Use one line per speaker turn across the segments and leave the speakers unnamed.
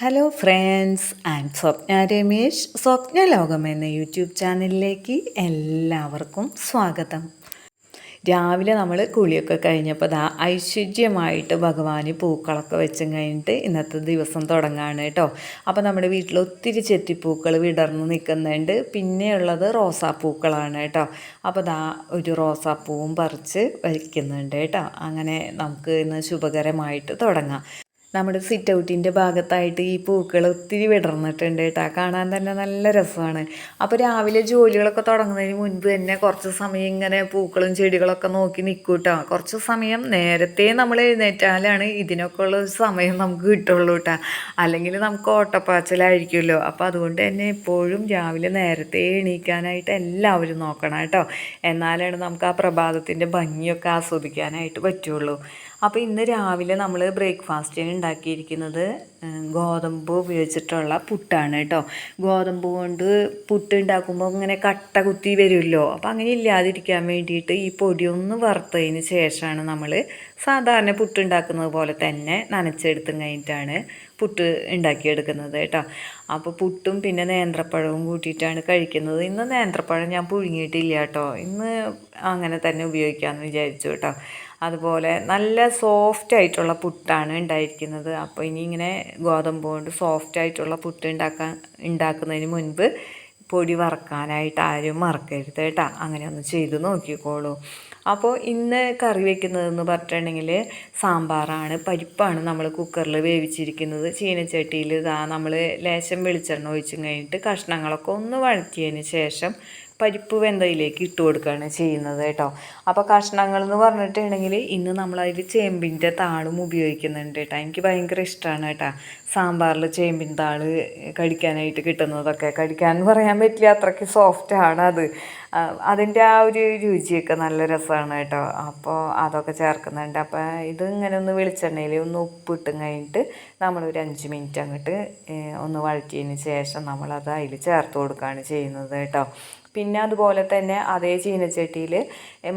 Hello friends M Swapna Ramesh. Swapna ലോകം എന്ന YouTube ചാനലിലേക്ക് എല്ലാവർക്കും സ്വാഗതം. രാവിലെ നമ്മൾ കുളിയൊക്കെ കഴിഞ്ഞപ്പോൾ ദാ ഐശ്വര്യമായിട്ട് ഭഗവാന് പൂക്കളൊക്കെ വെച്ചും കഴിഞ്ഞിട്ട് ഇന്നത്തെ ദിവസം തുടങ്ങാണ് കേട്ടോ അപ്പോൾ നമ്മുടെ വീട്ടിൽ ഒത്തിരി ചെത്തിപ്പൂക്കൾ വിടർന്ന് നിൽക്കുന്നുണ്ട് പിന്നെയുള്ളത് റോസാപ്പൂക്കളാണ് കേട്ടോ അപ്പോൾ ദാ ഒരു റോസാപ്പൂവും പറിച്ച് വയ്ക്കുന്നുണ്ട് കേട്ടോ അങ്ങനെ നമുക്ക് ഇന്ന് ശുഭകരമായിട്ട് തുടങ്ങാം. നമ്മുടെ സിറ്റ് ഔട്ടിന്റെ ഭാഗത്തായിട്ട് ഈ പൂക്കൾ ഒത്തിരി വിടർന്നിട്ടുണ്ട് കേട്ടോ കാണാൻ തന്നെ നല്ല രസമാണ്. അപ്പോൾ രാവിലെ ജോലികളൊക്കെ തുടങ്ങുന്നതിന് മുൻപ് തന്നെ കുറച്ച് സമയം ഇങ്ങനെ പൂക്കളും ചെടികളൊക്കെ നോക്കി നിൽക്കും കേട്ടോ കുറച്ച് സമയം നേരത്തെ നമ്മൾ എഴുന്നേറ്റാലാണ് ഇതിനൊക്കെ ഉള്ള സമയം നമുക്ക് കിട്ടുള്ളൂ കേട്ടോ അല്ലെങ്കിൽ നമുക്ക് ഓട്ടപ്പാച്ചിലായിരിക്കുമല്ലോ. അപ്പോൾ അതുകൊണ്ട് തന്നെ എപ്പോഴും രാവിലെ നേരത്തെ എണീക്കാനായിട്ട് എല്ലാവരും നോക്കണം കേട്ടോ എന്നാലാണ് നമുക്ക് ആ പ്രഭാതത്തിന്റെ ഭംഗിയൊക്കെ ആസ്വദിക്കാനായിട്ട് പറ്റുള്ളൂ. അപ്പോൾ ഇന്ന് രാവിലെ നമ്മൾ ബ്രേക്ക്ഫാസ്റ്റിന് ഉണ്ടാക്കിയിരിക്കുന്നത് ഗോതമ്പ് ഉപയോഗിച്ചിട്ടുള്ള പുട്ടാണ് കേട്ടോ. ഗോതമ്പ് കൊണ്ട് പുട്ട് ഉണ്ടാക്കുമ്പോൾ ഇങ്ങനെ കട്ട കുത്തി വരുമല്ലോ. അപ്പോൾ അങ്ങനെ ഇല്ലാതിരിക്കാൻ വേണ്ടിയിട്ട് ഈ പൊടിയൊന്ന് വറുത്തതിന് ശേഷമാണ് നമ്മൾ സാധാരണ പുട്ട് ഉണ്ടാക്കുന്നത് പോലെ തന്നെ നനച്ചെടുത്തും കഴിഞ്ഞിട്ടാണ് പുട്ട് ഉണ്ടാക്കിയെടുക്കുന്നത് കേട്ടോ. അപ്പോൾ പുട്ടും പിന്നെ നേന്ത്രപ്പഴവും കൂട്ടിയിട്ടാണ് കഴിക്കുന്നത്. ഇന്ന് നേന്ത്രപ്പഴം ഞാൻ പുഴുങ്ങിയിട്ടില്ല കേട്ടോ. ഇന്ന് അങ്ങനെ തന്നെ ഉപയോഗിക്കാമെന്ന് വിചാരിച്ചു കേട്ടോ. അതുപോലെ നല്ല സോഫ്റ്റ് ആയിട്ടുള്ള പുട്ടാണ് ഉണ്ടായിരിക്കുന്നത്. അപ്പോൾ ഇനി ഇങ്ങനെ ഗോതമ്പ് കൊണ്ട് സോഫ്റ്റ് ആയിട്ടുള്ള പുട്ട് ഉണ്ടാക്കാൻ ഉണ്ടാക്കുന്നതിന് മുൻപ് പൊടി വറക്കാനായിട്ട് ആരും മറക്കരുത് കേട്ടോ. അങ്ങനെ ഒന്ന് ചെയ്ത് നോക്കിക്കോളൂ. അപ്പോൾ ഇന്ന് കറി വെക്കുന്നതെന്ന് പറഞ്ഞിട്ടുണ്ടെങ്കിൽ സാമ്പാറാണ് പരിപ്പാണ് നമ്മൾ കുക്കറിൽ വേവിച്ചിരിക്കുന്നത്. ചീനച്ചട്ടിയിൽ ഇതാ നമ്മൾ ലേശം വെളിച്ചെണ്ണ ഒഴിച്ചും കഴിഞ്ഞിട്ട് കഷ്ണങ്ങളൊക്കെ ഒന്ന് വഴറ്റിയതിന് ശേഷം പരിപ്പ് വെന്തയിലേക്ക് ഇട്ട് കൊടുക്കുകയാണ് ചെയ്യുന്നത് കേട്ടോ. അപ്പോൾ കഷ്ണങ്ങൾ എന്ന് പറഞ്ഞിട്ടുണ്ടെങ്കിൽ ഇന്ന് നമ്മളതിൽ ചേമ്പിന്റെ താളും ഉപയോഗിക്കുന്നുണ്ട് കേട്ടോ. എനിക്ക് ഭയങ്കര ഇഷ്ടമാണ് കേട്ടോ. സാമ്പാറിൽ ചേമ്പിൻ താൾ കടിക്കാനായിട്ട് കിട്ടുന്നതൊക്കെ. കടിക്കാൻ പറയാൻ പറ്റില്ല അത്രയ്ക്ക് സോഫ്റ്റ് ആണ് അത്. അതിന്റെ ആ ഒരു രുചിയൊക്കെ നല്ല രസമാണ് കേട്ടോ. അപ്പോൾ അതൊക്കെ ചേർക്കുന്നുണ്ട്. അപ്പോൾ ഇത് ഇങ്ങനെ ഒന്ന് വെളിച്ചെണ്ണയിൽ ഒന്ന് ഉപ്പിട്ടും കഴിഞ്ഞിട്ട് നമ്മളൊരു അഞ്ച് മിനിറ്റ് അങ്ങോട്ട് ഒന്ന് വഴറ്റിയതിന് ശേഷം നമ്മളത് അതിൽ ചേർത്ത് കൊടുക്കുകയാണ് ചെയ്യുന്നത് കേട്ടോ. പിന്നെ അതുപോലെ തന്നെ അതേ ചീനച്ചട്ടിയിൽ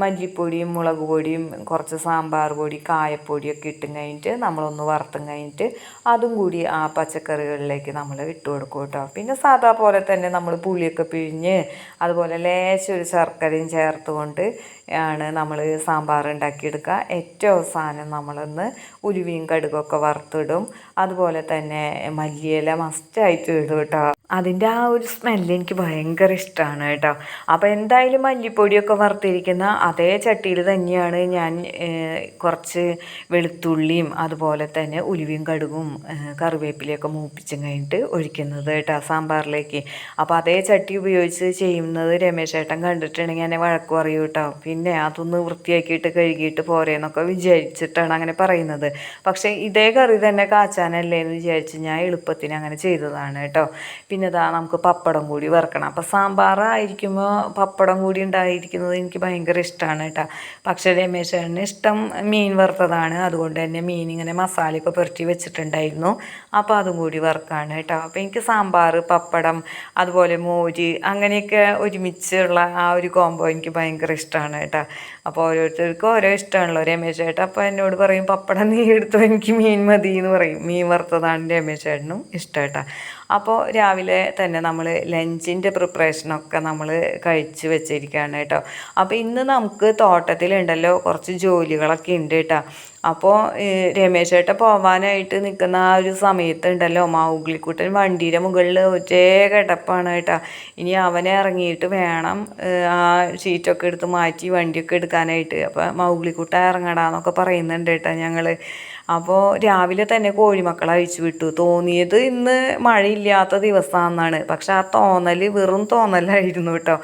മല്ലിപ്പൊടിയും മുളക് പൊടിയും കുറച്ച് സാമ്പാർ പൊടി കായപ്പൊടിയൊക്കെ ഇട്ടും കഴിഞ്ഞിട്ട് നമ്മളൊന്ന് വറുത്തും കഴിഞ്ഞിട്ട് അതും കൂടി ആ പച്ചക്കറികളിലേക്ക് നമ്മൾ ഇട്ട് കൊടുക്കും കേട്ടോ. പിന്നെ സാധാ പോലെ തന്നെ നമ്മൾ പുളിയൊക്കെ പിഴിഞ്ഞ് അതുപോലെ ലേശം ഒരു ശർക്കരയും ചേർത്തുകൊണ്ട് ആണ് നമ്മൾ സാമ്പാർ ഉണ്ടാക്കിയെടുക്കുക. ഏറ്റവും അവസാനം നമ്മളൊന്ന് ഉരുവിയും കടുകൊക്കെ വറുത്തിടും. അതുപോലെ തന്നെ മല്ലിയില മസ്റ്റായിട്ട് ഇടും കേട്ടോ. അതിന്റെ ആ ഒരു സ്മെല്ല് എനിക്ക് ഭയങ്കര ഇഷ്ടമാണ് കേട്ടോ. അപ്പോൾ എന്തായാലും മല്ലിപ്പൊടിയൊക്കെ വറുത്തിരിക്കുന്ന അതേ ചട്ടിയിൽ തന്നെയാണ് ഞാൻ കുറച്ച് വെളുത്തുള്ളിയും അതുപോലെ തന്നെ ഉലുവയും കടുകും കറിവേപ്പിലയൊക്കെ മൂപ്പിച്ചും കഴിഞ്ഞിട്ട് ഒഴിക്കുന്നത് കേട്ടോ സാമ്പാറിലേക്ക്. അപ്പോൾ അതേ ചട്ടി ഉപയോഗിച്ച് ചെയ്യുന്നത് രമേശ് ഏട്ടൻ കണ്ടിട്ടുണ്ടെങ്കിൽ എന്നെ വഴക്ക് പറയൂ കേട്ടോ. പിന്നെ അതൊന്ന് വൃത്തിയാക്കിയിട്ട് കഴുകിയിട്ട് പോരേന്നൊക്കെ വിചാരിച്ചിട്ടാണ് അങ്ങനെ പറയുന്നത്. പക്ഷേ ഇതേ കറി തന്നെ കാച്ചാനല്ലേ എന്ന് വിചാരിച്ച് ഞാൻ എളുപ്പത്തിന് അങ്ങനെ ചെയ്തതാണ് കേട്ടോ. പിന്നെ ഇതാ നമുക്ക് പപ്പടം കൂടി വറുക്കണം. അപ്പോൾ സാമ്പാറായിരിക്കുമ്പോൾ പപ്പടം കൂടി ഉണ്ടായിരിക്കുന്നത് എനിക്ക് ഭയങ്കര ഇഷ്ടമാണ് കേട്ടോ. പക്ഷേ രമേശേട്ടന് ഇഷ്ടം മീൻ വറുത്തതാണ്. അതുകൊണ്ട് തന്നെ മീൻ ഇങ്ങനെ മസാലയൊക്കെ പുരട്ടി വെച്ചിട്ടുണ്ടായിരുന്നു. അപ്പോൾ അതും കൂടി വറുക്കാണ് കേട്ടോ. അപ്പോൾ എനിക്ക് സാമ്പാർ പപ്പടം അതുപോലെ മോര് അങ്ങനെയൊക്കെ ഒരുമിച്ചുള്ള ആ ഒരു കോംബോ എനിക്ക് ഭയങ്കര ഇഷ്ടമാണ് കേട്ടോ. അപ്പോൾ ഓരോരുത്തർക്കും ഓരോ ഇഷ്ടമാണല്ലോ. രമേശ് ചേട്ടൻ അപ്പോൾ എന്നോട് പറയും പപ്പടം നീ എടുത്തു? എനിക്ക് മീൻ മതി എന്ന് പറയും. മീൻ വറുത്തതാണ് രമേശ് ചേട്ടനും ഇഷ്ടം കേട്ടോ. അപ്പോൾ രാവിലെ തന്നെ നമ്മൾ ലഞ്ചിന്റെ പ്രിപ്പറേഷനൊക്കെ നമ്മൾ കഴിച്ച് വെച്ചിരിക്കുകയാണ് കേട്ടോ. അപ്പോൾ ഇന്ന് നമുക്ക് തോട്ടത്തിലുണ്ടല്ലോ കുറച്ച് ജോലികളൊക്കെ ഉണ്ട് കേട്ടോ. അപ്പോൾ രമേശ് ഏട്ട പോവാനായിട്ട് നിൽക്കുന്ന ആ ഒരു സമയത്തുണ്ടല്ലോ മാവുഗ്ലിക്കുട്ടൻ വണ്ടിയുടെ മുകളിൽ ഒറ്റേ കിടപ്പാണ് കേട്ടോ. ഇനി അവനെ ഇറങ്ങിയിട്ട് വേണം ആ ഷീറ്റൊക്കെ എടുത്ത് മാറ്റി വണ്ടിയൊക്കെ എടുക്കാനായിട്ട്. അപ്പോൾ മൗഗ്ലിക്കുട്ട ഇറങ്ങടാന്നൊക്കെ പറയുന്നുണ്ട് കേട്ടോ ഞങ്ങൾ അപ്പോൾ രാവിലെ തന്നെ കോഴിമക്കളെ അഴിച്ചു വിട്ടു. തോന്നിയത് ഇന്ന് മഴയില്ലാത്ത ദിവസമാണെന്നാണ് പക്ഷെ ആ തോന്നൽ വെറും തോന്നലായിരുന്നു കേട്ടോ.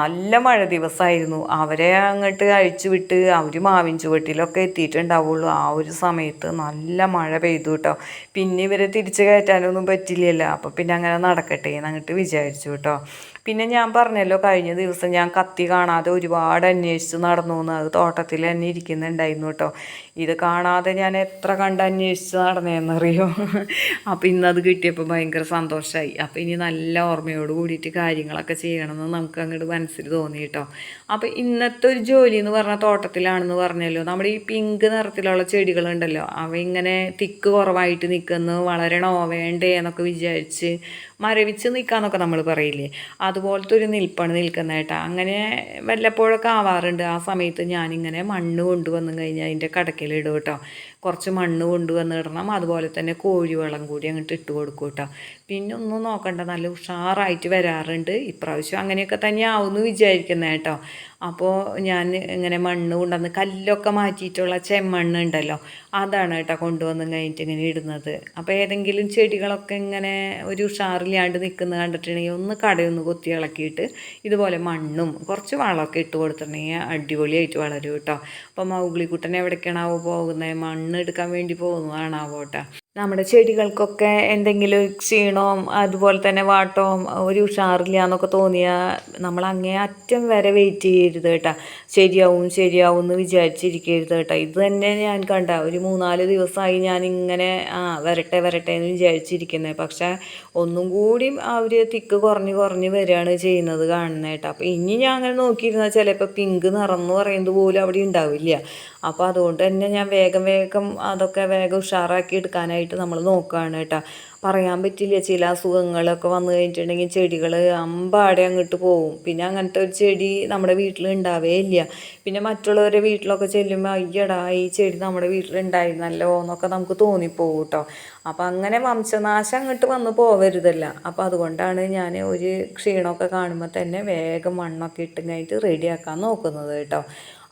നല്ല മഴ ദിവസമായിരുന്നു അവരെ അങ്ങോട്ട് അഴിച്ചു വിട്ട് അവർ മാവിൻ ചുവട്ടിലൊക്കെ എത്തിയിട്ടുണ്ടാവുള്ളൂ. ആ ഒരു സമയത്ത് നല്ല മഴ പെയ്തു കേട്ടോ. പിന്നെ ഇവരെ തിരിച്ചു കയറ്റാനൊന്നും പറ്റില്ലല്ലോ. അപ്പോൾ പിന്നെ അങ്ങനെ നടക്കട്ടെ എന്ന് അങ്ങോട്ട് വിചാരിച്ചു കേട്ടോ. പിന്നെ ഞാൻ പറഞ്ഞല്ലോ കഴിഞ്ഞ ദിവസം ഞാൻ കത്തി കാണാതെ ഒരുപാട് അന്വേഷിച്ച് നടന്നു എന്ന് അത് തോട്ടത്തിൽ തന്നെ ഇരിക്കുന്നുണ്ടായിരുന്നു കേട്ടോ. ഇത് കാണാതെ ഞാൻ എത്ര കണ്ട് അന്വേഷിച്ച് നടന്നതെന്നറിയോ അപ്പോൾ ഇന്നത് കിട്ടിയപ്പോൾ ഭയങ്കര സന്തോഷമായി അപ്പോൾ ഇനി നല്ല ഓർമ്മയോട് കൂടിയിട്ട് കാര്യങ്ങളൊക്കെ ചെയ്യണമെന്ന് നമുക്ക് അങ്ങോട്ട് മനസ്സിൽ തോന്നി കേട്ടോ. അപ്പോൾ ഇന്നത്തെ ഒരു ജോലി എന്ന് പറഞ്ഞാൽ തോട്ടത്തിലാണെന്ന് പറഞ്ഞല്ലോ. നമ്മുടെ ഈ പിങ്ക് നിറത്തിലുള്ള ചെടികളുണ്ടല്ലോ അവ ഇങ്ങനെ തിക്ക് കുറവായിട്ട് നിൽക്കുന്നു വളരണോ വേണ്ടേ എന്നൊക്കെ വിചാരിച്ച് മരവിച്ച് നിൽക്കാന്നൊക്കെ നമ്മൾ പറയില്ലേ? അതുപോലത്തെ ഒരു നിൽപ്പാണ് നിൽക്കുന്നേട്ടാ അങ്ങനെ വല്ലപ്പോഴൊക്കെ ആവാറുണ്ട്. ആ സമയത്ത് ഞാനിങ്ങനെ മണ്ണ് കൊണ്ടുവന്നു കഴിഞ്ഞാൽ അതിന്റെ കടക്കിലിടും കേട്ടോ. കുറച്ച് മണ്ണ് കൊണ്ടുവന്ന് ഇടണം. അതുപോലെ തന്നെ കോഴിവെള്ളം കൂടി അങ്ങോട്ട് ഇട്ട് കൊടുക്കും കേട്ടോ. പിന്നെ ഒന്നും നോക്കണ്ട. നല്ല ഉഷാറായിട്ട് വരാറുണ്ട്. ഇപ്രാവശ്യം അങ്ങനെയൊക്കെ തന്നെ ആവുമെന്ന് വിചാരിക്കുന്നത് കേട്ടോ. അപ്പോൾ ഞാൻ ഇങ്ങനെ മണ്ണ് കൊണ്ടുവന്ന് കല്ലൊക്കെ മാറ്റിയിട്ടുള്ള ചെമ്മണ്ണ് ഉണ്ടല്ലോ അതാണ് കേട്ടോ കൊണ്ടുവന്ന് കഴിഞ്ഞിട്ട് ഇങ്ങനെ ഇടുന്നത്. അപ്പോൾ ഏതെങ്കിലും ചെടികളൊക്കെ ഇങ്ങനെ ഒരു ഉഷാറില്ലാണ്ട് നിൽക്കുന്നത് കണ്ടിട്ടുണ്ടെങ്കിൽ ഒന്ന് കടയൊന്ന് കൊത്തി ഇളക്കിയിട്ട് ഇതുപോലെ മണ്ണും കുറച്ച് വളമൊക്കെ ഇട്ട് കൊടുത്തിട്ടുണ്ടെങ്കിൽ അടിപൊളിയായിട്ട് വളരും കേട്ടോ. അപ്പോൾ മൗഗ്ലിക്കുട്ടൻ എവിടേക്കാണാവോ പോകുന്നത്? മണ്ണ് എടുക്കാൻ വേണ്ടി പോകുന്നതാണാവോ കേട്ടോ. നമ്മുടെ ചെടികൾക്കൊക്കെ എന്തെങ്കിലും ക്ഷീണവും അതുപോലെ തന്നെ വാട്ടവും ഒരു ഉഷാറില്ല എന്നൊക്കെ തോന്നിയാൽ നമ്മൾ അങ്ങേ അറ്റം വരെ വെയിറ്റ് ചെയ്യരുത് കേട്ടോ. ശരിയാവും ശരിയാവും എന്ന് വിചാരിച്ചിരിക്കരുത് കേട്ടോ. ഇത് തന്നെ ഞാൻ കണ്ട. ഒരു മൂന്നാൽ ദിവസമായി ഞാൻ ഇങ്ങനെ ആ വരട്ടെ വരട്ടെ എന്ന് വിചാരിച്ചിരിക്കുന്നത് പക്ഷേ ഒന്നും കൂടി അവർ തിക്ക് കുറഞ്ഞ് കുറഞ്ഞ് വരികയാണ് ചെയ്യുന്നത് കാണുന്നത് കേട്ടോ. അപ്പോൾ ഇനി ഞാൻ അങ്ങനെ നോക്കിയിരുന്നാൽ ചിലപ്പോൾ പിങ്ക് നിറം പറയുന്നത് പോലും അവിടെ ഉണ്ടാവില്ല. അപ്പോൾ അതുകൊണ്ട് തന്നെ ഞാൻ വേഗം വേഗം അതൊക്കെ വേഗം ഉഷാറാക്കി എടുക്കാനായിട്ട് നമ്മൾ നോക്കുകയാണ് കേട്ടോ. പറയാൻ പറ്റില്ല. ചില അസുഖങ്ങളൊക്കെ വന്നു കഴിഞ്ഞിട്ടുണ്ടെങ്കിൽ ചെടികൾ അമ്പാടെ അങ്ങോട്ട് പോകും പിന്നെ അങ്ങനത്തെ ഒരു ചെടി നമ്മുടെ വീട്ടിൽ ഉണ്ടാവേ ഇല്ല. പിന്നെ മറ്റുള്ളവരുടെ വീട്ടിലൊക്കെ ചെല്ലുമ്പോൾ അയ്യടാ ഈ ചെടി നമ്മുടെ വീട്ടിലുണ്ടായിരുന്നല്ലോ എന്നൊക്കെ നമുക്ക് തോന്നിപ്പോകും കേട്ടോ. അപ്പം അങ്ങനെ വംശനാശം അങ്ങോട്ട് വന്ന് പോവരുതല്ല. അപ്പം അതുകൊണ്ടാണ് ഞാൻ ഒരു ക്ഷീണമൊക്കെ കാണുമ്പോൾ തന്നെ വേഗം മണ്ണൊക്കെ ഇട്ടും കഴിഞ്ഞിട്ട് റെഡിയാക്കാൻ നോക്കുന്നത് കേട്ടോ.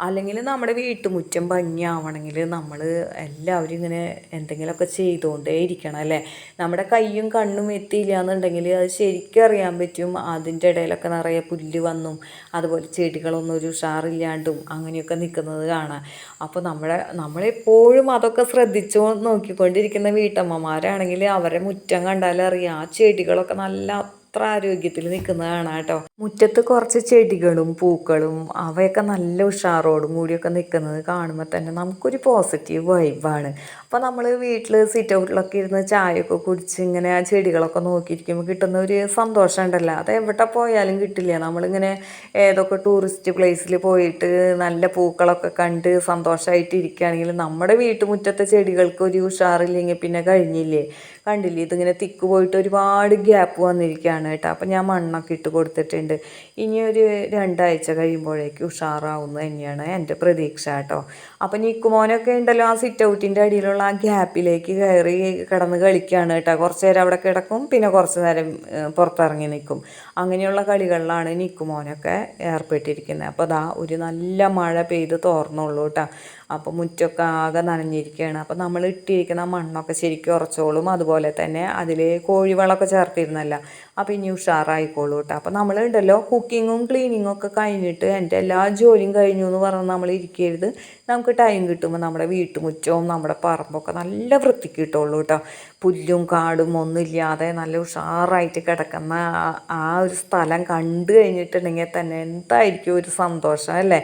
അല്ലെങ്കിൽ നമ്മുടെ വീട്ടുമുറ്റം ഭംഗിയാവണമെങ്കിൽ നമ്മൾ എല്ലാവരും ഇങ്ങനെ എന്തെങ്കിലുമൊക്കെ ചെയ്തുകൊണ്ടേ ഇരിക്കണം അല്ലേ? നമ്മുടെ കയ്യും കണ്ണും എത്തിയില്ല എന്നുണ്ടെങ്കിൽ അത് ശരിക്കും അറിയാൻ പറ്റും. അതിന്റെ ഇടയിലൊക്കെ നിറയെ പുല്ല് വന്നും അതുപോലെ ചെടികളൊന്നും ഒരു ഉഷാറില്ലാണ്ടും അങ്ങനെയൊക്കെ നിൽക്കുന്നത് കാണാം. അപ്പോൾ നമ്മുടെ നമ്മളെപ്പോഴും അതൊക്കെ ശ്രദ്ധിച്ചു നോക്കിക്കൊണ്ടിരിക്കുന്ന വീട്ടമ്മമാരാണെങ്കിൽ അവരെ മുറ്റം കണ്ടാലറിയാം ആ ചെടികളൊക്കെ നല്ല അത്ര ആരോഗ്യത്തിൽ നിൽക്കുന്നതാണ് കേട്ടോ. മുറ്റത്ത് കുറച്ച് ചെടികളും പൂക്കളും അവയൊക്കെ നല്ല ഉഷാറോടും കൂടിയൊക്കെ നിൽക്കുന്നത് കാണുമ്പോൾ തന്നെ നമുക്കൊരു പോസിറ്റീവ് വൈബാണ് അപ്പോൾ നമ്മൾ വീട്ടിൽ സിറ്റ് ഔട്ടിലൊക്കെ ഇരുന്ന് ചായയൊക്കെ കുടിച്ച് ഇങ്ങനെ ആ ചെടികളൊക്കെ നോക്കിയിരിക്കുമ്പോൾ കിട്ടുന്ന ഒരു സന്തോഷം ഉണ്ടല്ലോ. അത് എവിടെ പോയാലും കിട്ടില്ല. നമ്മളിങ്ങനെ ഏതൊക്കെ ടൂറിസ്റ്റ് പ്ലേസിൽ പോയിട്ട് നല്ല പൂക്കളൊക്കെ കണ്ട് സന്തോഷമായിട്ട് ഇരിക്കുകയാണെങ്കിൽ നമ്മുടെ വീട്ടുമുറ്റത്തെ ചെടികൾക്ക് ഒരു ഉഷാറില്ലെങ്കിൽ പിന്നെ കഴിഞ്ഞില്ലേ? കണ്ടില്ലേ? ഇതിങ്ങനെ തിക്ക് പോയിട്ട് ഒരുപാട് ഗ്യാപ്പ് വന്നിരിക്കുകയാണ് കേട്ടോ. അപ്പം ഞാൻ മണ്ണൊക്കെ ഇട്ട് കൊടുത്തിട്ടുണ്ട്. ഇനി ഒരു രണ്ടാഴ്ച കഴിയുമ്പോഴേക്കും ഉഷാറാവുന്നത് തന്നെയാണ് എന്റെ പ്രതീക്ഷ കേട്ടോ. അപ്പം നിക്കുമോനൊക്കെ ഉണ്ടല്ലോ ആ സിറ്റ് ഔട്ടിന്റെ അടിയിലുള്ള ആ ഗ്യാപ്പിലേക്ക് കയറി കിടന്ന് കളിക്കുകയാണ് കേട്ടോ. കുറച്ച് നേരം അവിടെ കിടക്കും പിന്നെ കുറച്ച് നേരം പുറത്തിറങ്ങി നിൽക്കും. അങ്ങനെയുള്ള കളികളിലാണ് നിക്കുമോനൊക്കെ ഏർപ്പെട്ടിരിക്കുന്നത്. അപ്പോൾ അതാ ഒരു നല്ല മഴ പെയ്ത് തോർന്നുള്ളൂ കേട്ടോ. അപ്പോൾ മുറ്റൊക്കെ ആകെ നനഞ്ഞിരിക്കുകയാണ്. അപ്പോൾ നമ്മൾ ഇട്ടിരിക്കുന്ന മണ്ണൊക്കെ ശരിക്കും ഉറച്ചോളും. അതുപോലെ തന്നെ അതിൽ കോഴിവളമൊക്കെ ചേർത്തിരുന്നല്ല. അപ്പോൾ ഇനി ഉഷാറായിക്കോളൂ കേട്ടോ അപ്പോൾ നമ്മളുണ്ടല്ലോ കുക്കിങ്ങും ക്ലീനിങ്ങും ഒക്കെ കഴിഞ്ഞിട്ട് എന്റെ എല്ലാ ജോലിയും കഴിഞ്ഞു എന്ന് പറഞ്ഞ് നമ്മൾ ഇരിക്കരുത്. നമുക്ക് ടൈം കിട്ടുമ്പോൾ നമ്മുടെ വീട്ടുമുറ്റവും നമ്മുടെ പറമ്പൊക്കെ നല്ല വൃത്തിക്ക് കിട്ടുള്ളൂ കേട്ടോ പുല്ലും കാടും ഒന്നുമില്ലാതെ നല്ല ഉഷാറായിട്ട് കിടക്കുന്ന ആ ഒരു സ്ഥലം കണ്ടു കഴിഞ്ഞിട്ടുണ്ടെങ്കിൽ തന്നെ എന്തായിരിക്കും ഒരു സന്തോഷം അല്ലേ?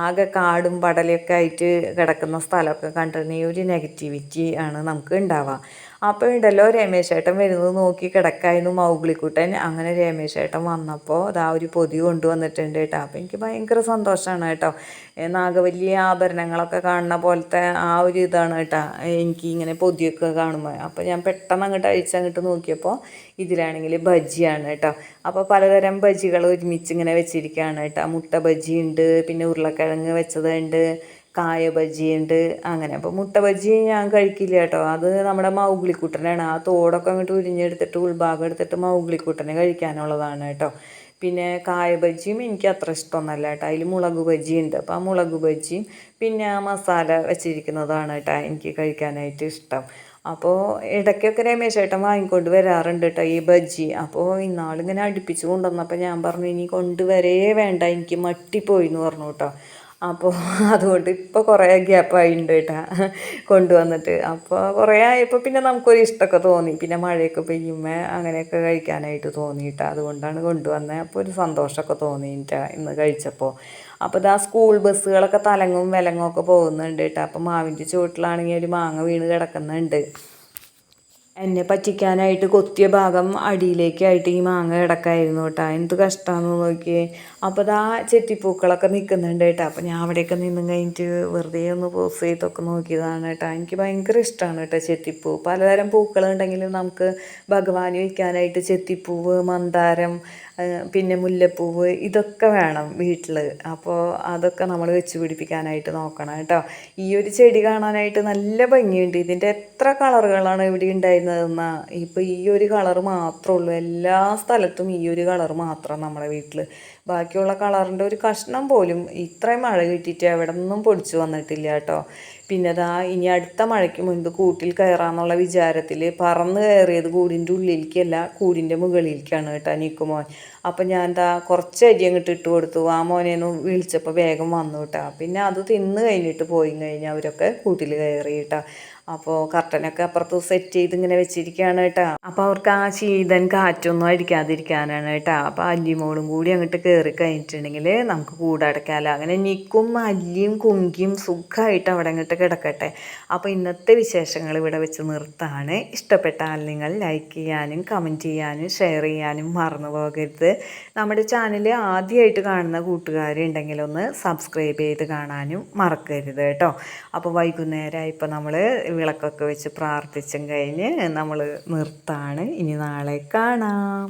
ആകെ കാടും പടലൊക്കെ ആയിട്ട് കിടക്കുന്ന സ്ഥലമൊക്കെ കണ്ടിട്ടുണ്ടെങ്കിൽ ഒരു നെഗറ്റിവിറ്റി ആണ് നമുക്ക് ഉണ്ടാവുക. അപ്പോൾ ഉണ്ടല്ലോ രമേശേട്ടൻ വരുന്നത് നോക്കി കിടക്കായിരുന്നു മൗഗ്ലിക്കുട്ടൻ. അങ്ങനെ രമേശേട്ടൻ വന്നപ്പോൾ അതാ ഒരു പൊതി കൊണ്ടുവന്നിട്ടുണ്ട് കേട്ടോ. അപ്പോൾ എനിക്ക് ഭയങ്കര സന്തോഷമാണ് കേട്ടോ. നാഗവല്ലി ആഭരണങ്ങളൊക്കെ കാണുന്ന പോലത്തെ ആ ഒരു ഇതാണ് കേട്ടോ. എനിക്ക് ഇങ്ങനെ പൊതിയൊക്കെ കാണുമ്പോൾ അപ്പോൾ ഞാൻ പെട്ടെന്ന് അങ്ങോട്ട് അഴിച്ചങ്ങോട്ട് നോക്കിയപ്പോൾ ഇതിലാണെങ്കിൽ ബജിയാണ് കേട്ടോ. അപ്പോൾ പലതരം ബജികൾ ഒരുമിച്ച് ഇങ്ങനെ വെച്ചിരിക്കുകയാണ് കേട്ടോ. മുട്ട ബജി ഉണ്ട് പിന്നെ ഉരുളക്കിഴങ്ങ് വെച്ചതുണ്ട് കായ ബജിയുണ്ട് അങ്ങനെ. അപ്പോൾ മുട്ട ബജി ഞാൻ കഴിക്കില്ല കേട്ടോ. അത് നമ്മുടെ മൗഗ്ലിക്കുട്ടനാണ്. ആ തോടൊക്കെ അങ്ങോട്ട് ഉരിഞ്ഞെടുത്തിട്ട് ഉൾഭാഗം എടുത്തിട്ട് മൗഗ്ലിക്കുട്ടനെ കഴിക്കാനുള്ളതാണ് കേട്ടോ. പിന്നെ കായ ബജിയും എനിക്ക് അത്ര ഇഷ്ടമൊന്നുമല്ല കേട്ടോ. അതിൽ മുളക് ബജി ഉണ്ട് അപ്പോൾ ആ മുളക് ബജിയും പിന്നെ ആ മസാല വെച്ചിരിക്കുന്നതാണ് കേട്ടോ എനിക്ക് കഴിക്കാനായിട്ട് ഇഷ്ടം. അപ്പോൾ ഇടയ്ക്കൊക്കെ രമേശ് ഏട്ടൻ വാങ്ങിക്കൊണ്ട് വരാറുണ്ട് കേട്ടോ ഈ ബജ്ജി അപ്പോൾ ഇന്നാളിങ്ങനെ അടുപ്പിച്ച് കൊണ്ടുവന്നപ്പോൾ ഞാൻ പറഞ്ഞു ഇനി കൊണ്ടുവരേ വേണ്ട. എനിക്ക് മട്ടിപ്പോയി എന്ന് പറഞ്ഞു കേട്ടോ. അപ്പോൾ അതുകൊണ്ട് ഇപ്പോൾ കുറേ ഉണ്ട് കേട്ടാ. കൊണ്ടുവന്നിട്ട്. അപ്പോൾ കുറേ ആയപ്പോൾ പിന്നെ നമുക്കൊരു ഇഷ്ടമൊക്കെ തോന്നി. പിന്നെ മഴയൊക്കെ പെയ്യുമ്പോൾ അങ്ങനെയൊക്കെ കഴിക്കാനായിട്ട് തോന്നിയിട്ടാ അതുകൊണ്ടാണ് കൊണ്ടുവന്നത് അപ്പോൾ ഒരു സന്തോഷമൊക്കെ തോന്നിയിട്ടാ ഇന്ന് കഴിച്ചപ്പോൾ അപ്പോൾ ഇതാ സ്കൂൾ ബസ്സുകളൊക്കെ തലങ്ങും വിലങ്ങും ഒക്കെ പോകുന്നുണ്ട് കേട്ടോ. അപ്പോൾ മാവിന്റെ ചുവട്ടിലാണെങ്കിൽ ഒരു മാങ്ങ വീണ് കിടക്കുന്നുണ്ട്. എന്നെ പറ്റിക്കാനായിട്ട് കൊത്തിയ ഭാഗം അടിയിലേക്കായിട്ട് ഈ മാങ്ങ കിടക്കായിരുന്നു കേട്ടോ. എന്ത് കഷ്ടമാണെന്ന് നോക്കിയേ. അപ്പോൾ ഇതാ ചെത്തിപ്പൂക്കളൊക്കെ നിൽക്കുന്നുണ്ട് കേട്ടോ. അപ്പോൾ ഞാൻ അവിടെയൊക്കെ നിന്നും കഴിഞ്ഞിട്ട് വെറുതെ ഒന്ന് പോസ് ചെയ്തൊക്കെ നോക്കിയതാണ് കേട്ടോ. എനിക്ക് ഭയങ്കര ഇഷ്ടമാണ് കേട്ടോ ചെത്തിപ്പൂ. പലതരം പൂക്കളുണ്ടെങ്കിലും നമുക്ക് ഭഗവാന് വയ്ക്കാനായിട്ട് ചെത്തിപ്പൂവ് മന്ദാരം പിന്നെ മുല്ലപ്പൂവ് ഇതൊക്കെ വേണം വീട്ടിൽ അപ്പോൾ അതൊക്കെ നമ്മൾ വെച്ച് പിടിപ്പിക്കാനായിട്ട് നോക്കണം കേട്ടോ. ഈ ഒരു ചെടി കാണാനായിട്ട് നല്ല ഭംഗിയുണ്ട്. ഇതിന്റെ എത്ര കളറുകളാണ് ഇവിടെ ഉണ്ടായിരുന്നതെന്നാൽ ഇപ്പോൾ ഈ ഒരു കളർ മാത്രമേ ഉള്ളൂ. എല്ലാ സ്ഥലത്തും ഈ ഒരു കളർ മാത്രം നമ്മുടെ വീട്ടിൽ ബാക്കിയുള്ള കളറിന്റെ ഒരു കഷ്ണം പോലും ഇത്രയും മഴ കിട്ടിയിട്ട് എവിടെ നിന്നും പൊടിച്ചു വന്നിട്ടില്ല കേട്ടോ. പിന്നെ അതാ ഇനി അടുത്ത മഴയ്ക്ക് മുൻപ് കൂട്ടിൽ കയറാന്നുള്ള വിചാരത്തിൽ പറന്ന് കയറിയത് കൂടിന്റെ ഉള്ളിലേക്കല്ല കൂടിന്റെ മുകളിലേക്കാണ് കേട്ടോ നിക്കുമോൻ അപ്പം ഞാൻ എന്താ കുറച്ച് അരി അങ്ങോട്ട് ഇട്ട് കൊടുത്തു. ആ മോനെന്ന് വിളിച്ചപ്പോൾ വേഗം വന്നു കേട്ടോ. പിന്നെ അത് തിന്ന് കഴിഞ്ഞിട്ട് പോയി കഴിഞ്ഞാൽ അവരൊക്കെ കൂട്ടിൽ കയറി കേട്ടോ. അപ്പോൾ കർട്ടനൊക്കെ അപ്പുറത്ത് സെറ്റ് ചെയ്ത് ഇങ്ങനെ വെച്ചിരിക്കുകയാണ് കേട്ടോ. അപ്പോൾ അവർക്ക് ആ ശീതൻ കാറ്റൊന്നും അടിക്കാതിരിക്കാനാണ് കേട്ടോ. അപ്പോൾ അല്ലിമോളും കൂടി അങ്ങോട്ട് കയറി കഴിഞ്ഞിട്ടുണ്ടെങ്കിൽ നമുക്ക് കൂടടക്കാമല്ലോ അങ്ങനെ നിക്കും അല്ലിയും കുങ്കിയും സുഖമായിട്ട് അവിടെ അങ്ങോട്ട് കിടക്കട്ടെ. അപ്പോൾ ഇന്നത്തെ വിശേഷങ്ങൾ ഇവിടെ വെച്ച് നിർത്താണ്. ഇഷ്ടപ്പെട്ടാൽ നിങ്ങൾ ലൈക്ക് ചെയ്യാനും കമന്റ് ചെയ്യാനും ഷെയർ ചെയ്യാനും മറന്നു പോകരുത്. നമ്മുടെ ചാനൽ ആദ്യമായിട്ട് കാണുന്ന കൂട്ടുകാരുണ്ടെങ്കിൽ ഒന്ന് സബ്സ്ക്രൈബ് ചെയ്ത് കാണാനും മറക്കരുത് കേട്ടോ. അപ്പോൾ വൈകുന്നേരം ഇപ്പോൾ നമ്മൾ വിളക്കൊക്കെ വെച്ച് പ്രാർത്ഥിച്ചും കഴിഞ്ഞ് നമ്മൾ നിർത്താണ്. ഇനി നാളെ കാണാം.